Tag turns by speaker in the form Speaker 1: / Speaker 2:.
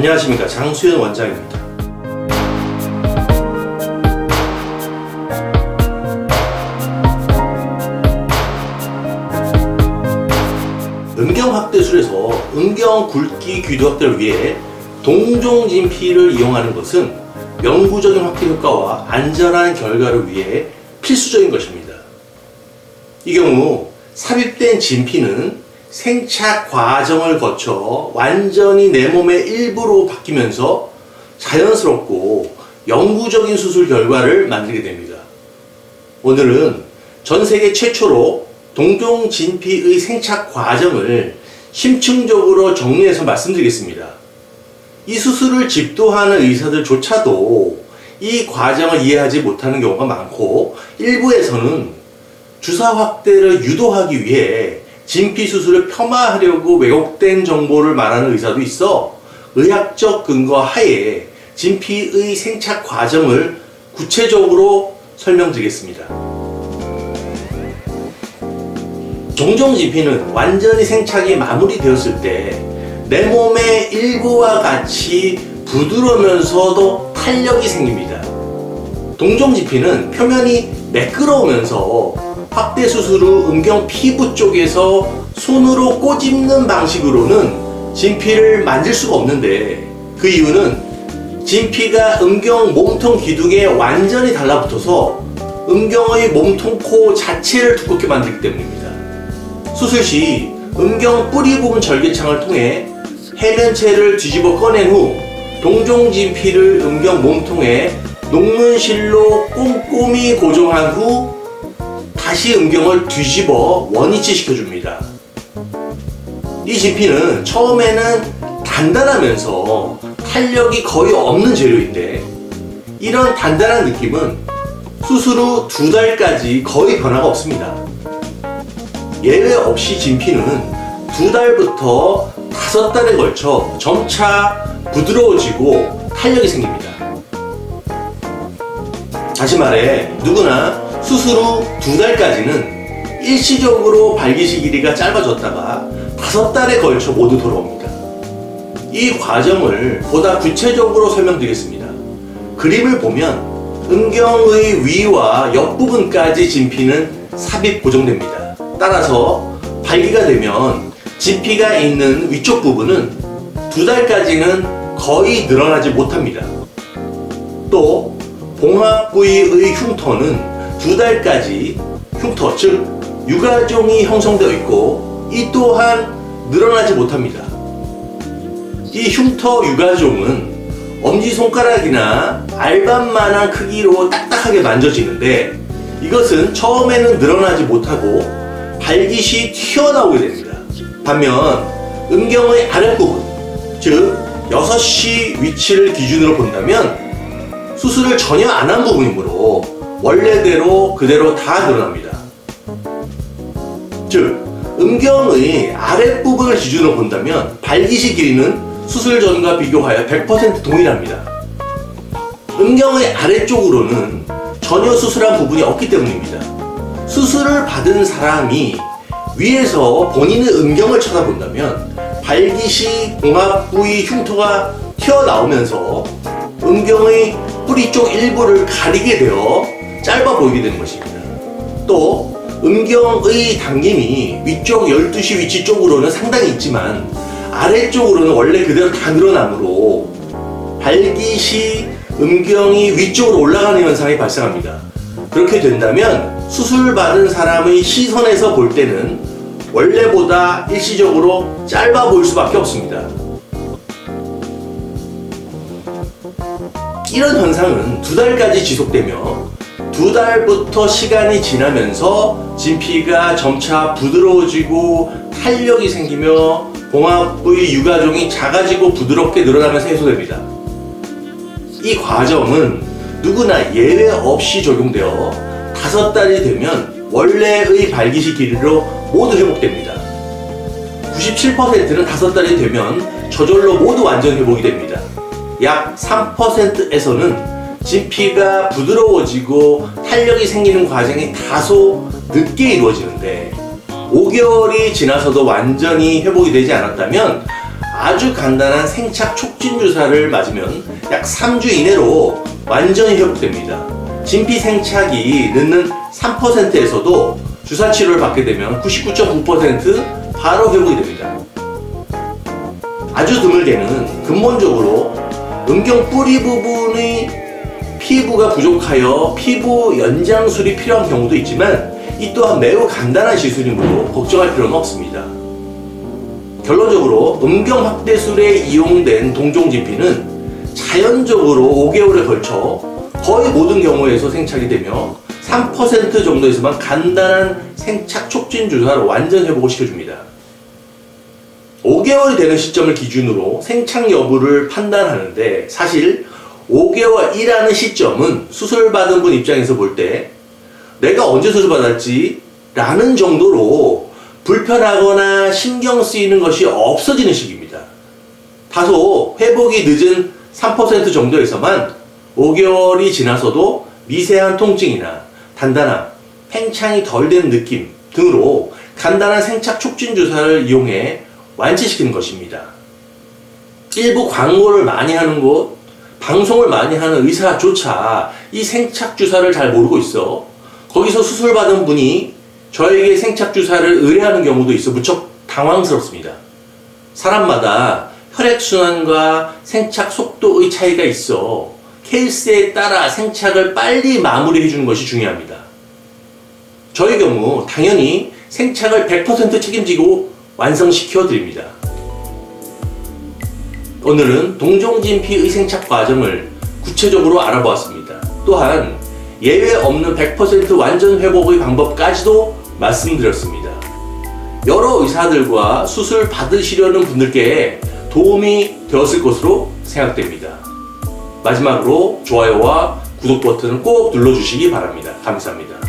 Speaker 1: 안녕하십니까 장수현 원장입니다. 음경 확대술에서 음경 굵기 귀도 확대를 위해 동종 진피를 이용하는 것은 영구적인 확대 효과와 안전한 결과를 위해 필수적인 것입니다. 이 경우 삽입된 진피는 생착 과정을 거쳐 완전히 내 몸의 일부로 바뀌면서 자연스럽고 영구적인 수술 결과를 만들게 됩니다. 오늘은 전 세계 최초로 동종 진피의 생착 과정을 심층적으로 정리해서 말씀드리겠습니다. 이 수술을 집도하는 의사들조차도 이 과정을 이해하지 못하는 경우가 많고 일부에서는 주사 확대를 유도하기 위해 진피 수술을 폄하하려고 왜곡된 정보를 말하는 의사도 있어 의학적 근거 하에 진피의 생착 과정을 구체적으로 설명드리겠습니다. 종종 진피는 완전히 생착이 마무리되었을 때 내 몸의 일부와 같이 부드러우면서도 탄력이 생깁니다. 동종 진피는 표면이 매끄러우면서 확대 수술 후 음경 피부 쪽에서 손으로 꼬집는 방식으로는 진피를 만질 수가 없는데 그 이유는 진피가 음경 몸통 기둥에 완전히 달라붙어서 음경의 몸통 코 자체를 두껍게 만들기 때문입니다. 수술 시 음경 뿌리 부분 절개창을 통해 해면체를 뒤집어 꺼낸 후 동종 진피를 음경 몸통에 녹문실로 꼼꼼히 고정한 후 다시 음경을 뒤집어 원위치 시켜줍니다. 이 진피는 처음에는 단단하면서 탄력이 거의 없는 재료인데 이런 단단한 느낌은 수술 후 두 달까지 거의 변화가 없습니다. 예외 없이 진피는 두 달부터 다섯 달에 걸쳐 점차 부드러워지고 탄력이 생깁니다. 다시 말해 누구나 후두 달까지는 일시적으로 발기시 길이가 짧아졌다가 다섯 달에 걸쳐 모두 돌아옵니다. 이 과정을 보다 구체적으로 설명드리겠습니다. 그림을 보면 음경의 위와 옆부분까지 진피는 삽입 고정됩니다. 따라서 발기가 되면 진피가 있는 위쪽 부분은 두 달까지는 거의 늘어나지 못합니다. 또 봉합 부위의 흉터는 두 달까지 흉터 즉 유가종이 형성되어 있고 이 또한 늘어나지 못합니다. 이 흉터 유가종은 엄지손가락이나 알밤만한 크기로 딱딱하게 만져지는데 이것은 처음에는 늘어나지 못하고 발깃이 튀어나오게 됩니다. 반면 음경의 아랫부분, 즉 6시 위치를 기준으로 본다면 수술을 전혀 안 한 부분이므로 원래대로 그대로 다 늘어납니다. 즉, 음경의 아랫부분을 기준으로 본다면 발기시 길이는 수술 전과 비교하여 100% 동일합니다. 음경의 아래쪽으로는 전혀 수술한 부분이 없기 때문입니다. 수술을 받은 사람이 위에서 본인의 음경을 쳐다본다면 발기시 봉합 부위 흉터가 튀어나오면서 음경의 뿌리 쪽 일부를 가리게 되어 짧아 보이게 되는 것입니다. 또 음경의 당김이 위쪽 12시 위치 쪽으로는 상당히 있지만 아래쪽으로는 원래 그대로 다 늘어나므로 발기 시 음경이 위쪽으로 올라가는 현상이 발생합니다. 그렇게 된다면 수술 받은 사람의 시선에서 볼 때는 원래보다 일시적으로 짧아 보일 수밖에 없습니다. 이런 현상은 두 달까지 지속되며 두 달부터 시간이 지나면서 진피가 점차 부드러워지고 탄력이 생기며 봉합 부위 유가종이 작아지고 부드럽게 늘어나면서 해소됩니다. 이 과정은 누구나 예외 없이 적용되어 다섯 달이 되면 원래의 발기시 길이로 모두 회복됩니다. 97%는 다섯 달이 되면 저절로 모두 완전 회복이 됩니다. 약 3%에서는 진피가 부드러워지고 탄력이 생기는 과정이 다소 늦게 이루어지는데 5개월이 지나서도 완전히 회복이 되지 않았다면 아주 간단한 생착 촉진 주사를 맞으면 약 3주 이내로 완전히 회복됩니다. 진피 생착이 늦는 3%에서도 주사 치료를 받게 되면 99.9% 바로 회복이 됩니다. 아주 드물게는 근본적으로 음경 뿌리 부분의 피부가 부족하여 피부 연장술이 필요한 경우도 있지만 이 또한 매우 간단한 시술이므로 걱정할 필요는 없습니다. 결론적으로 음경 확대술에 이용된 동종진피는 자연적으로 5개월에 걸쳐 거의 모든 경우에서 생착이 되며 3% 정도에서만 간단한 생착 촉진 주사로 완전 회복을 시켜줍니다. 5개월이 되는 시점을 기준으로 생착 여부를 판단하는데 사실 5개월이라는 시점은 수술받은 분 입장에서 볼 때 내가 언제 수술받았지? 라는 정도로 불편하거나 신경 쓰이는 것이 없어지는 시기입니다. 다소 회복이 늦은 3% 정도에서만 5개월이 지나서도 미세한 통증이나 단단함, 팽창이 덜 된 느낌 등으로 간단한 생착 촉진 주사를 이용해 완치시키는 것입니다. 일부 광고를 많이 하는 곳, 방송을 많이 하는 의사조차 이 생착 주사를 잘 모르고 있어 거기서 수술받은 분이 저에게 생착 주사를 의뢰하는 경우도 있어 무척 당황스럽습니다. 사람마다 혈액순환과 생착 속도의 차이가 있어 케이스에 따라 생착을 빨리 마무리해 주는 것이 중요합니다. 저의 경우 당연히 생착을 100% 책임지고 완성시켜 드립니다. 오늘은 동종진피 의생착 과정을 구체적으로 알아보았습니다. 또한 예외 없는 100% 완전 회복의 방법까지도 말씀드렸습니다. 여러 의사들과 수술 받으시려는 분들께 도움이 되었을 것으로 생각됩니다. 마지막으로 좋아요와 구독 버튼을 꼭 눌러주시기 바랍니다. 감사합니다.